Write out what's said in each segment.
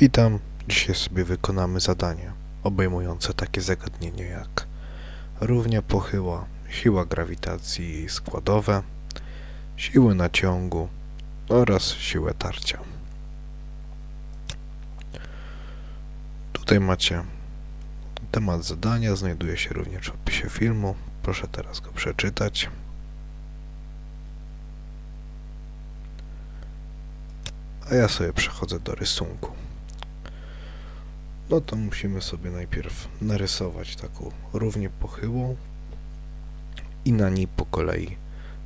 Witam. Dzisiaj sobie wykonamy zadanie obejmujące takie zagadnienie jak równia pochyła, siła grawitacji i jej składowe, siły naciągu oraz siłę tarcia. Tutaj macie temat zadania, znajduje się również w opisie filmu. Proszę teraz go przeczytać. A ja sobie przechodzę do rysunku. No to musimy sobie najpierw narysować taką równię pochyłą i na niej po kolei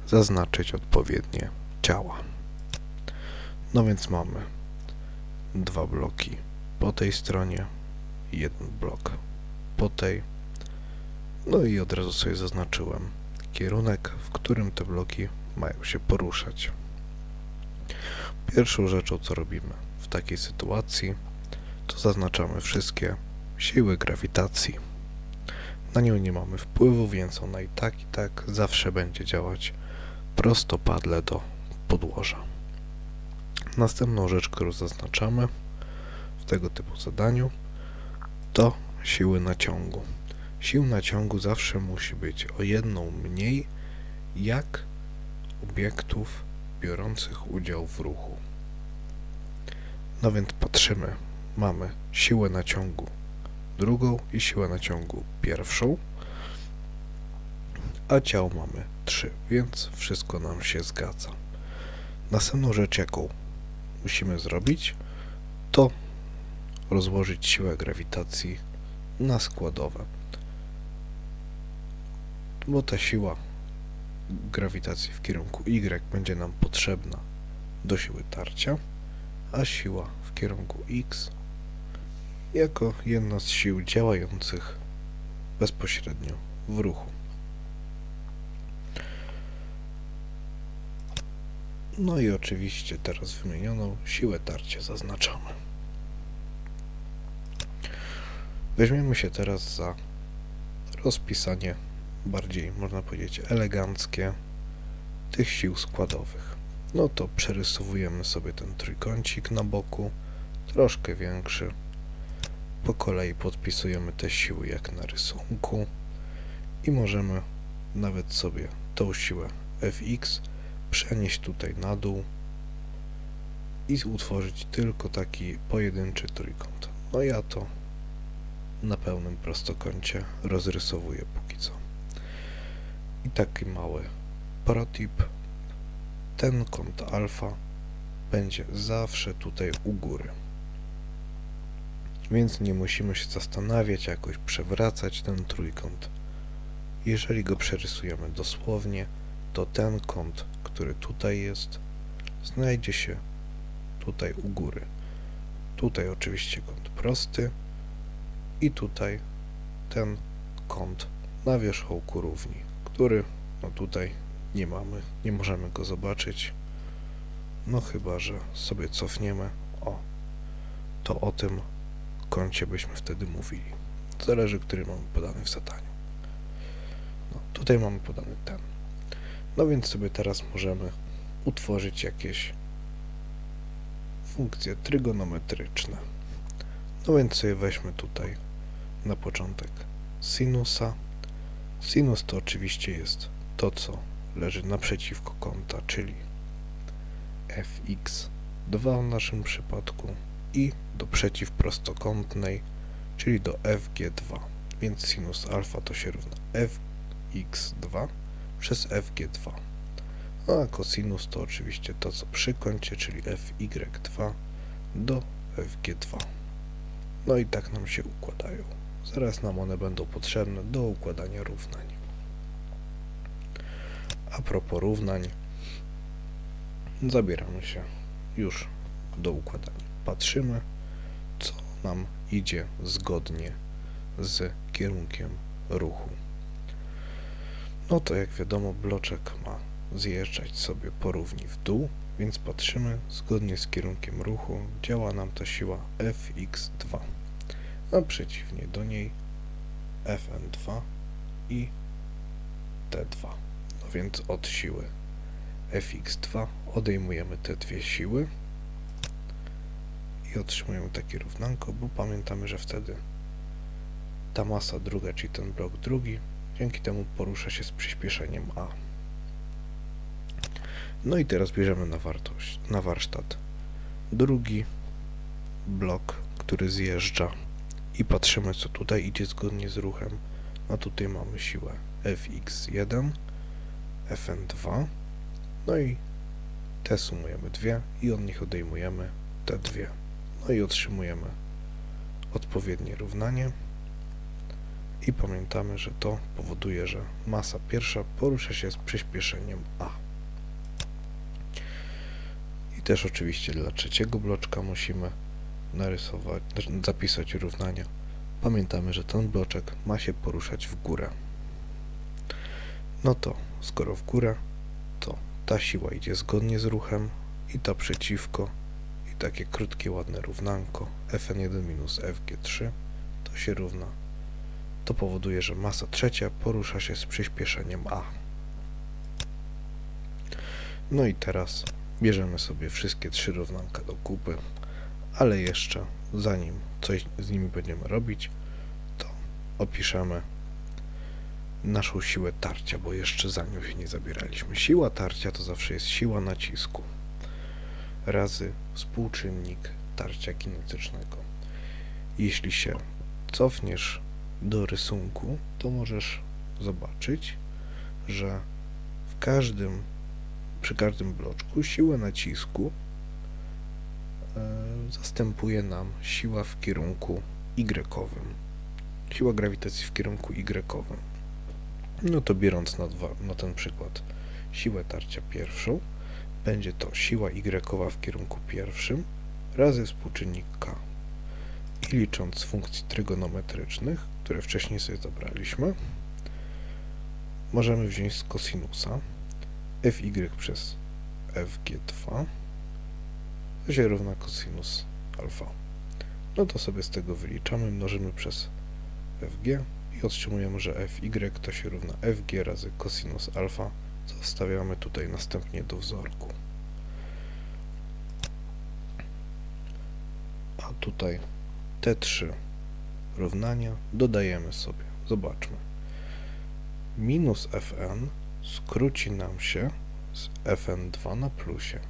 zaznaczyć odpowiednie ciała. No więc mamy dwa bloki po tej stronie jeden blok po tej. No i od razu sobie zaznaczyłem kierunek, w którym te bloki mają się poruszać. Pierwszą rzeczą, co robimy w takiej sytuacji, to zaznaczamy wszystkie siły grawitacji. Na nią nie mamy wpływu, więc ona i tak i tak zawsze będzie działać prostopadle do podłoża. Następną rzecz, którą zaznaczamy w tego typu zadaniu, to siły naciągu. Sił naciągu zawsze musi być o jedną mniej jak obiektów biorących udział w ruchu. No więc patrzymy. Mamy siłę naciągu drugą i siłę naciągu pierwszą, a ciał mamy trzy, więc wszystko nam się zgadza. Następną rzecz, jaką musimy zrobić, to rozłożyć siłę grawitacji na składowe. Bo ta siła grawitacji w kierunku Y będzie nam potrzebna do siły tarcia, a siła w kierunku X jako jedna z sił działających bezpośrednio w ruchu. No i oczywiście teraz wymienioną siłę tarcia zaznaczamy. Weźmiemy się teraz za rozpisanie bardziej, można powiedzieć, eleganckie tych sił składowych. No to przerysowujemy sobie ten trójkącik na boku, troszkę większy. Po kolei podpisujemy te siły jak na rysunku i możemy nawet sobie tą siłę fx przenieść tutaj na dół i utworzyć tylko taki pojedynczy trójkąt. No ja to na pełnym prostokącie rozrysowuję póki co. I taki mały protip. Ten kąt alfa będzie zawsze tutaj u góry. Więc nie musimy się zastanawiać, jakoś przewracać ten trójkąt. Jeżeli go przerysujemy dosłownie, to ten kąt, który tutaj jest, znajdzie się tutaj u góry. Tutaj oczywiście kąt prosty i tutaj ten kąt na wierzchołku równi, który no tutaj nie mamy, nie możemy go zobaczyć. No chyba, że sobie cofniemy. O, to o tym kącie byśmy wtedy mówili. Zależy, który mamy podany w zadaniu. No, tutaj mamy podany ten. No więc sobie teraz możemy utworzyć jakieś funkcje trygonometryczne. No więc sobie weźmy tutaj na początek sinusa. Sinus to oczywiście jest to, co leży naprzeciwko kąta, czyli fx2 w naszym przypadku i do przeciwprostokątnej, czyli do fg2. Więc sinus alfa to się równa fx2 przez fg2. No a cosinus to oczywiście to, co przy kącie, czyli fy2 do fg2. No i tak nam się układają. Zaraz nam one będą potrzebne do układania równań. A propos równań, zabieramy się już do układania. Patrzymy, co nam idzie zgodnie z kierunkiem ruchu. No to jak wiadomo, bloczek ma zjeżdżać sobie porówni w dół, więc patrzymy zgodnie z kierunkiem ruchu działa nam ta siła Fx2, a przeciwnie do niej Fn2 i T2. No więc od siły Fx2 odejmujemy te dwie siły i otrzymujemy takie równanko, bo pamiętamy, że wtedy ta masa druga, czyli ten blok drugi, dzięki temu porusza się z przyspieszeniem A. No i teraz bierzemy na wartość, na warsztat drugi blok, który zjeżdża i patrzymy co tutaj idzie zgodnie z ruchem. A tutaj mamy siłę Fx1, Fn2, no i te sumujemy dwie i od nich odejmujemy te dwie. No i otrzymujemy odpowiednie równanie. I pamiętamy, że to powoduje, że masa pierwsza porusza się z przyspieszeniem A. I też oczywiście dla trzeciego bloczka musimy narysować, znaczy zapisać równania. Pamiętamy, że ten bloczek ma się poruszać w górę. No to skoro w górę, to ta siła idzie zgodnie z ruchem i ta przeciwko takie krótkie, ładne równanko Fn1 minus Fg3 to się równa. To powoduje, że masa trzecia porusza się z przyspieszeniem A. No i teraz bierzemy sobie wszystkie trzy równanka do kupy, ale jeszcze zanim coś z nimi będziemy robić, to opiszemy naszą siłę tarcia, bo jeszcze za nią się nie zabieraliśmy. Siła tarcia to zawsze jest siła nacisku razy współczynnik tarcia kinetycznego. Jeśli się cofniesz do rysunku, to możesz zobaczyć, że w każdym, przy każdym bloczku siłę nacisku e, zastępuje nam siła w kierunku y. Siła grawitacji w kierunku y. No to biorąc na, dwa, na ten przykład siłę tarcia pierwszą, będzie to siła y w kierunku pierwszym razy współczynnik k. I licząc z funkcji trygonometrycznych, które wcześniej sobie zabraliśmy, możemy wziąć z kosinusa fy przez fg2 to się równa cosinus alfa. No to sobie z tego wyliczamy, mnożymy przez fg i otrzymujemy, że fy to się równa fg razy cosinus alfa, co wstawiamy tutaj następnie do wzorku. A tutaj te trzy równania dodajemy sobie. Zobaczmy. Minus fn skróci nam się z fn2 na plusie,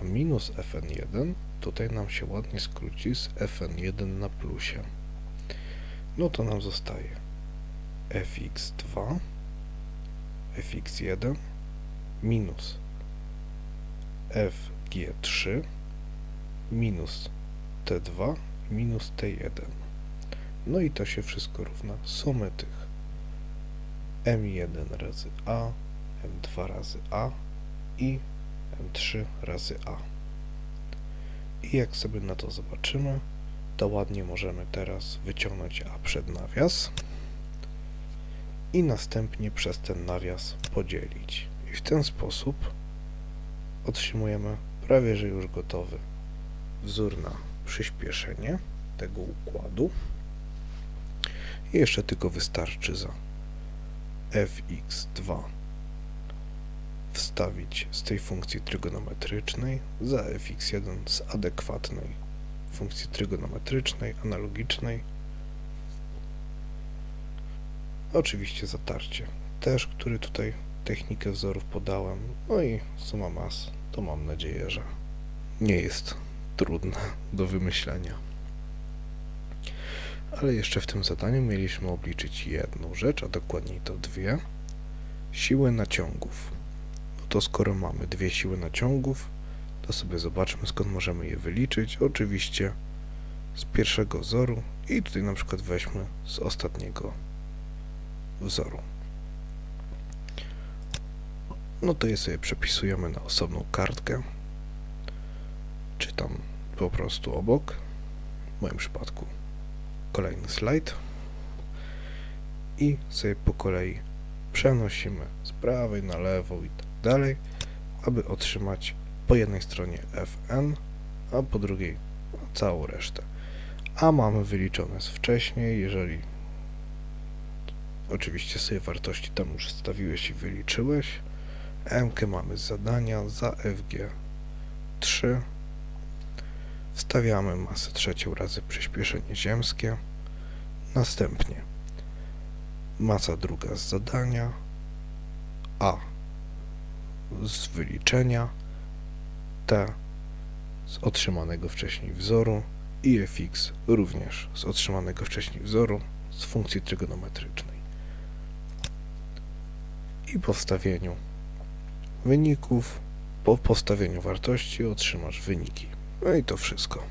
a minus fn1 tutaj nam się ładnie skróci z fn1 na plusie. No to nam zostaje fx2 fx1 minus fg3 minus t2 minus t1. No i to się wszystko równa sumy tych m1 razy a, m2 razy a i m3 razy a. I jak sobie na to zobaczymy, to ładnie możemy teraz wyciągnąć a przed nawias i następnie przez ten nawias podzielić. I w ten sposób otrzymujemy prawie że już gotowy wzór na przyspieszenie tego układu. I jeszcze tylko wystarczy za fx2 wstawić z tej funkcji trygonometrycznej za fx1 z adekwatnej funkcji trygonometrycznej, analogicznej. Oczywiście zatarcie też, który tutaj technikę wzorów podałem. No i suma mas, to mam nadzieję, że nie jest trudna do wymyślenia. Ale jeszcze w tym zadaniu mieliśmy obliczyć jedną rzecz, a dokładniej to dwie. Siły naciągów. No to skoro mamy dwie siły naciągów, to sobie zobaczmy skąd możemy je wyliczyć. Oczywiście z pierwszego wzoru i tutaj na przykład weźmy z ostatniego wzoru. No to je sobie przepisujemy na osobną kartkę, czy tam po prostu obok. W moim przypadku kolejny slajd i sobie po kolei przenosimy z prawej na lewą i tak dalej, aby otrzymać po jednej stronie Fn, a po drugiej całą resztę. A mamy wyliczone z wcześniej, jeżeli oczywiście sobie wartości tam już stawiłeś i wyliczyłeś. M mamy z zadania za FG 3 Wstawiamy masę trzecią razy przyspieszenie ziemskie. Następnie masa druga z zadania, a z wyliczenia, t z otrzymanego wcześniej wzoru i fx również z otrzymanego wcześniej wzoru z funkcji trygonometrycznej. I po wstawieniu wyników, po postawieniu wartości otrzymasz wyniki. No i to wszystko.